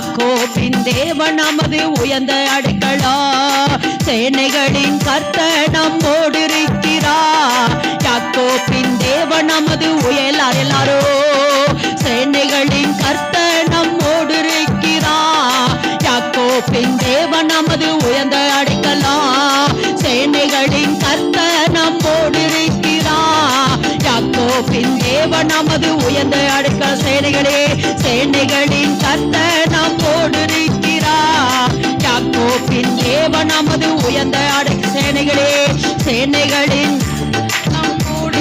யாக்கோபின் தேவ நமது உயர்ந்த அடைக்கலா சேனைகளின் கர்த்த நம்மோடிருக்கிறா யாக்கோபின் தேவ நமது உயலார் எல்லாரோ சேனைகளின் கர்த்த நம்மோடிருக்கிறா யாக்கோபின் தேவ நமது உயர்ந்த அடைக்கலா சேனைகளின் கர்த்த நம்மோடிருக்கிறா யாக்கோபின் தேவ நமது உயர்ந்த அடுக்க சேனைகளே சேனைகளின் கர்த்தர் கொண்டு நிற்கிறார் யாக்கோப்பின் தேவன் நமது உயர்ந்த அடை சேனைகளே சேனைகளின்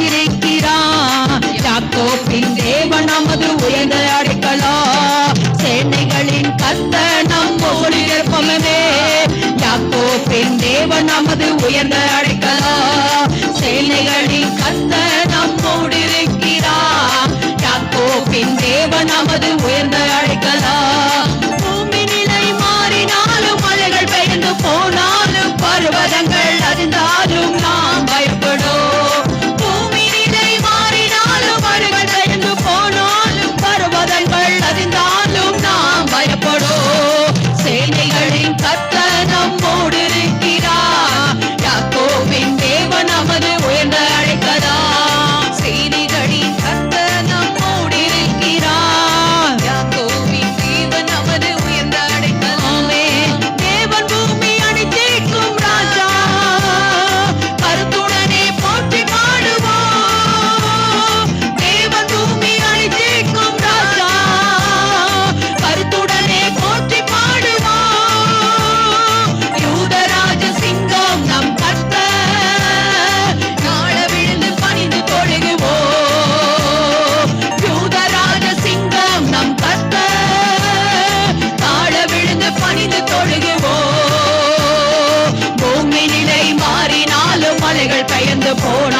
இருக்கிறார் யாக்கோப்பின் தேவன் நமது உயர்ந்த அடைக்கலா சேனைகளின் கத்த நம்மோடு இருப்பமே யாக்கோப்பின் தேவன் நமது உயர்ந்த அடைக்கலா சேனைகளின் கத்த நம்மோடு இருக்கிறார் யாக்கோப்பின் தேவன் நமது உயர்ந்த அடைக்கலா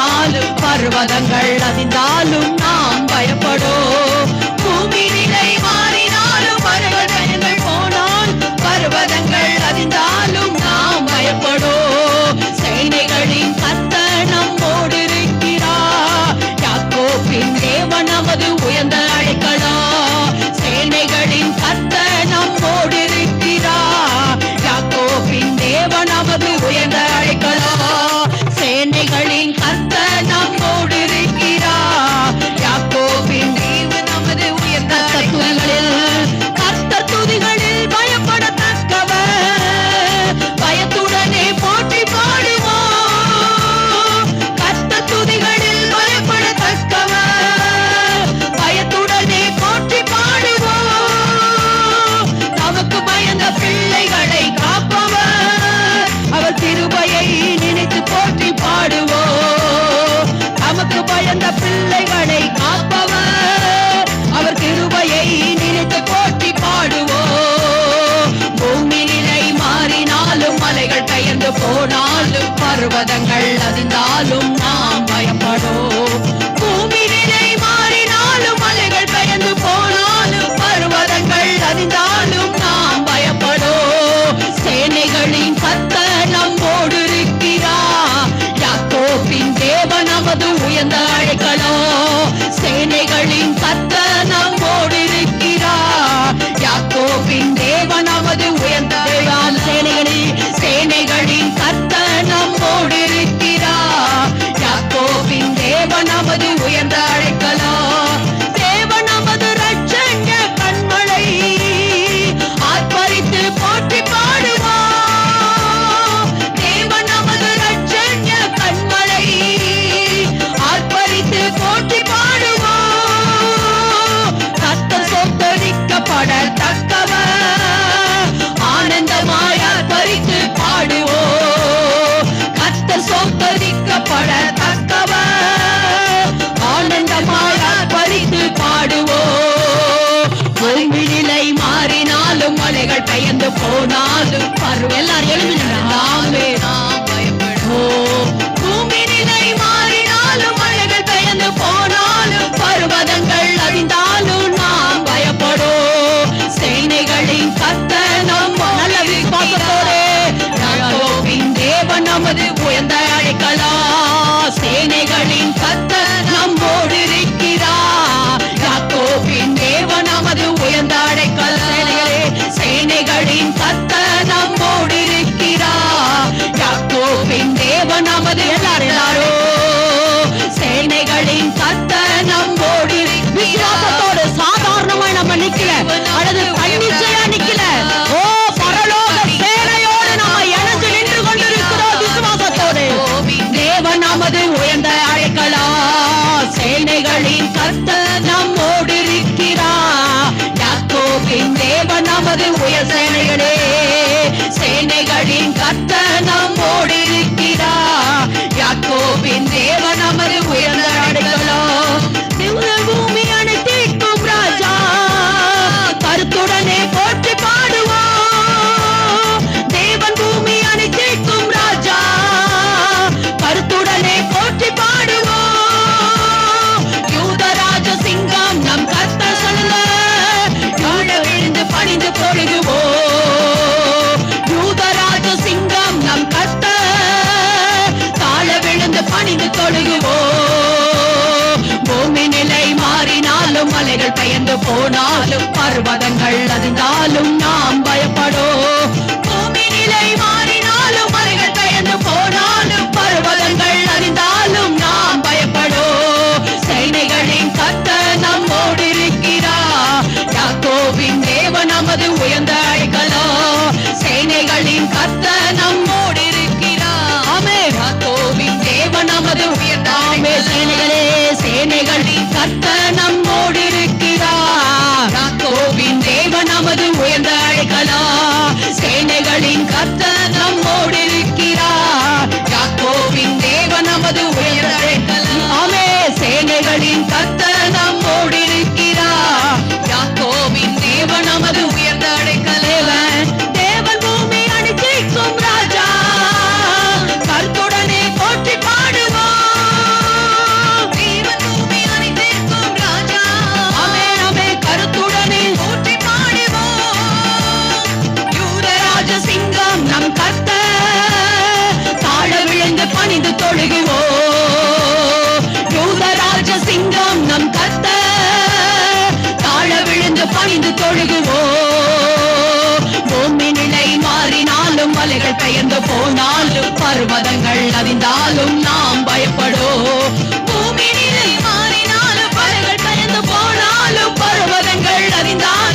அசைந்தாலும் பர்வதங்கள் அசைந்தாலும் நாம் பயப்படோ அணுகுவோம் பூமி நிலை மாறினாலும் மலைகள் பெயர்ந்து போனாலும் பர்வதங்கள் அறிந்தாலும் நாம் பயப்படோ? பூமி நிலை மாறினாலும் மலைகள் பெயர்ந்து போனாலும் பர்வதங்கள் அறிந்தாலும்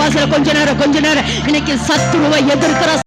பாசல கொஞ்ச நேரம் கொஞ்ச நேரம். இன்னைக்கு சத்துருவை எதிர்க்கிற